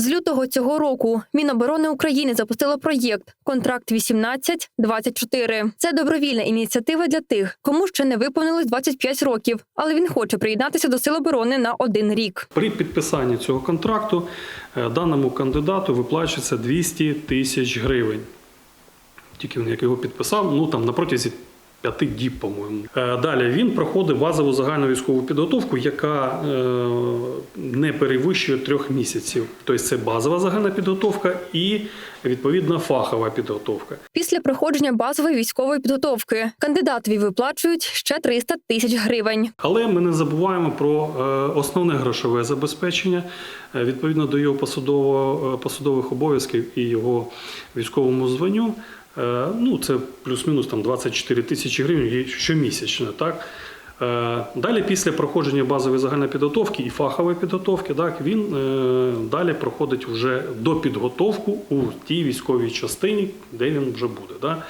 З лютого цього року Міноборони України запустило проєкт Контракт 18-24». Це добровільна ініціатива для тих, кому ще не виповнилось 25 років, але він хоче приєднатися до Сил оборони на один рік. При підписанні цього контракту е, даному кандидату виплачується 200 тисяч гривень. Тільки він як його підписав, ну там на протязі п'яти діб, по-моєму. Е, Далі він проходить базову загальну військову підготовку, яка е, не перевищує трьох місяців. Тобто це базова загальна підготовка і відповідна фахова підготовка. Після проходження базової військової підготовки кандидатові виплачують ще 300 тисяч гривень. Але ми не забуваємо про е, основне грошове забезпечення відповідно до його посадового, е, посадових обов'язків і його військовому званню. Е, Ну, це плюс-мінус там 24 тисячі гривень щомісячно. Так? Е, Далі, після проходження базової загальної підготовки і фахової підготовки, так, він е, далі проходить вже допідготовку у тій військовій частині, де він вже буде. Да?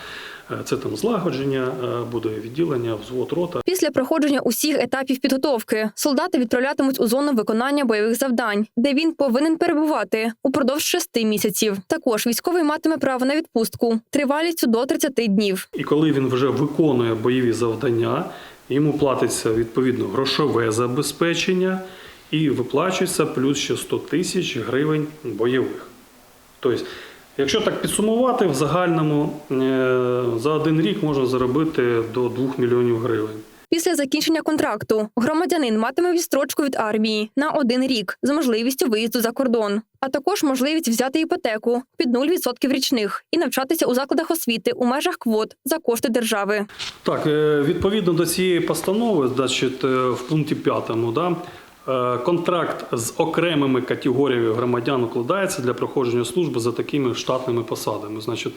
Е, Це там злагодження, е, буде відділення, взвод рота. Після проходження усіх етапів підготовки солдати відправлятимуть у зону виконання бойових завдань, де він повинен перебувати упродовж шести місяців. Також військовий матиме право на відпустку тривалістю до 30 днів. І коли він вже виконує бойові завдання, йому платиться відповідно грошове забезпечення і виплачується плюс ще 100 тисяч гривень бойових. Тобто, якщо так підсумувати, в загальному е, за один рік можна заробити до 2 мільйонів гривень. Після закінчення контракту громадянин матиме відстрочку від армії на один рік з можливістю виїзду за кордон, а також можливість взяти іпотеку під 0% річних і навчатися у закладах освіти у межах квот за кошти держави. Так, е, відповідно до цієї постанови, значить, е, в пункті 5, да, контракт з окремими категоріями громадян укладається для проходження служби за такими штатними посадами. Значить,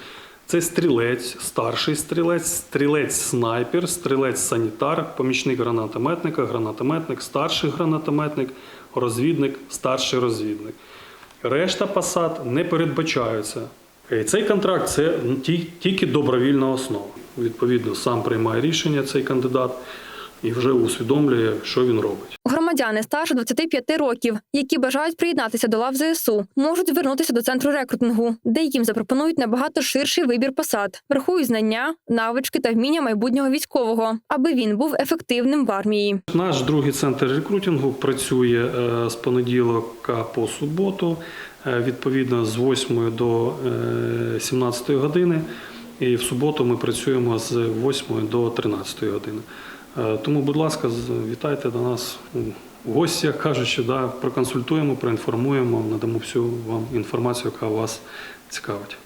це стрілець, старший стрілець, стрілець снайпер, стрілець санітар, помічник гранатометника, гранатометник, старший гранатометник, розвідник, старший розвідник. Решта посад не передбачаються. Е, Цей контракт це тільки добровільна основа. Відповідно, сам приймає рішення цей кандидат і вже усвідомлює, що він робить. Громадяни старше 25 років, які бажають приєднатися до лав ЗСУ, можуть звернутися до центру рекрутингу, де їм запропонують набагато ширший вибір посад, врахують знання, навички та вміння майбутнього військового, аби він був ефективним в армії. Наш другий центр рекрутингу працює е, з понеділка по суботу, е, відповідно з 8 до е, 17 години. І в суботу ми працюємо з 8 до 13 години. Е, Тому, будь ласка, вітайте до нас у гості, як кажучи, да, проконсультуємо, проінформуємо, надамо всю вам інформацію, яка вас цікавить.